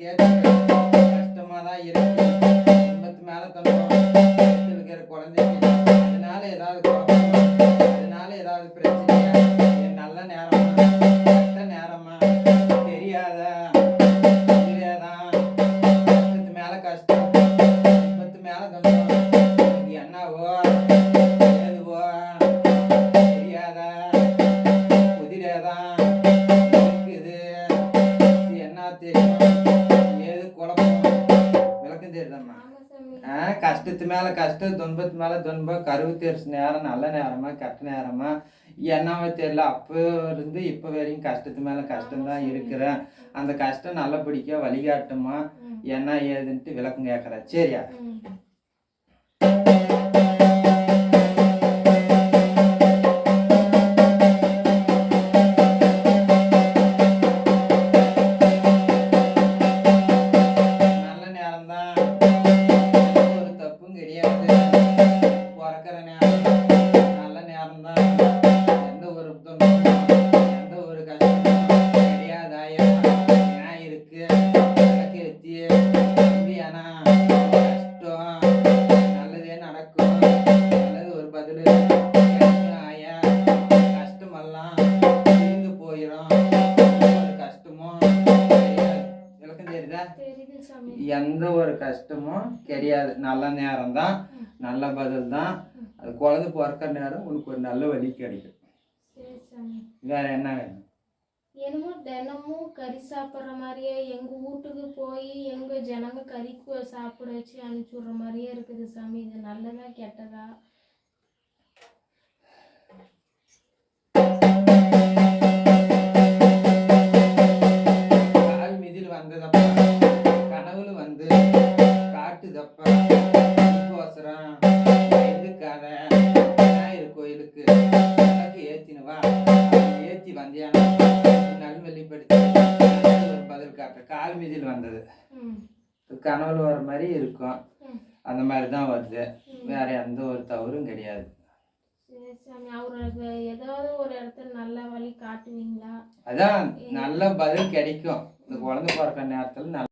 கேட்டு கஷ்டமாக தான் இருக்கு. துன்பத்து மேலே துன்பம் இருக்கிற குழந்தைக்கு அதனால ஏதாவது அதனால ஏதாவது பிரச்சனையா? என் நல்ல நேரமா? கெட்ட நேரமா? தெரியாதா? தெரியாதா? கஷ்டத்து மேல கஷ்டம் பத்து மேல துன்பம் இது என்னவோ? கஷ்டத்து மேல கஷ்டம் துன்பத்து மேல துன்பம் கருவு தெரிச்சு நேரம் நல்ல நேரமா கெட்ட நேரமா என்னவோ தெரியல. அப்போ இருந்து இப்போ வரையும் கஷ்டத்து மேல கஷ்டம் தான் இருக்கிறேன். அந்த கஷ்டம் நல்லபடிக்கா வழிகாட்டுமா. என்ன ஏதுன்ட்டு விளக்கம் கேட்குறேன் சரியா? ஏத்தி இல்லையானா கஷ்டம். நல்லதே நடக்கும். நல்லது ஒரு பதில். ஆயா? கஷ்டமெல்லாம் தீர்ந்து போயிடும் ஒரு கஷ்டமும் விளக்கம் தெரியுதா? எந்த ஒரு கஷ்டமும் கிடையாது. நல்ல நேரம் தான் நல்ல பதில் தான் அது குழந்தை பிறக்கிற நேரம் உனக்கு ஒரு நல்ல வழி கிடைக்கும். வேற என்ன வேணும்? என்னமோ தினமும் கறி சாப்பிட்ற மாதிரியே எங்கள் வீட்டுக்கு போய் எங்கள் ஜனங்க கறி சாப்பிட வச்சு அனுப்பிச்சி விட்ற மாதிரியே இருக்குது சாமி. இது நல்லதா கெட்டதா? கால் வந்ததப்பா? கனவுல வந்து காட்டுதப்பா? கோசரம் கோயிலுக்கு? விளக்கு ஏத்தினவா? நல்வழிப்படுத்தி ஒரு பதில் காட்டுற. கால் மிதில் வந்தது. கனவுல வர மாதிரி இருக்கும். அந்த மாதிரி தான் வருது. வேற எந்த ஒரு தவறும் கிடையாது. அதான் நல்ல பதில் கிடைக்கும். இந்த குழந்தை பிறக்கிற நேரத்தில் நல்ல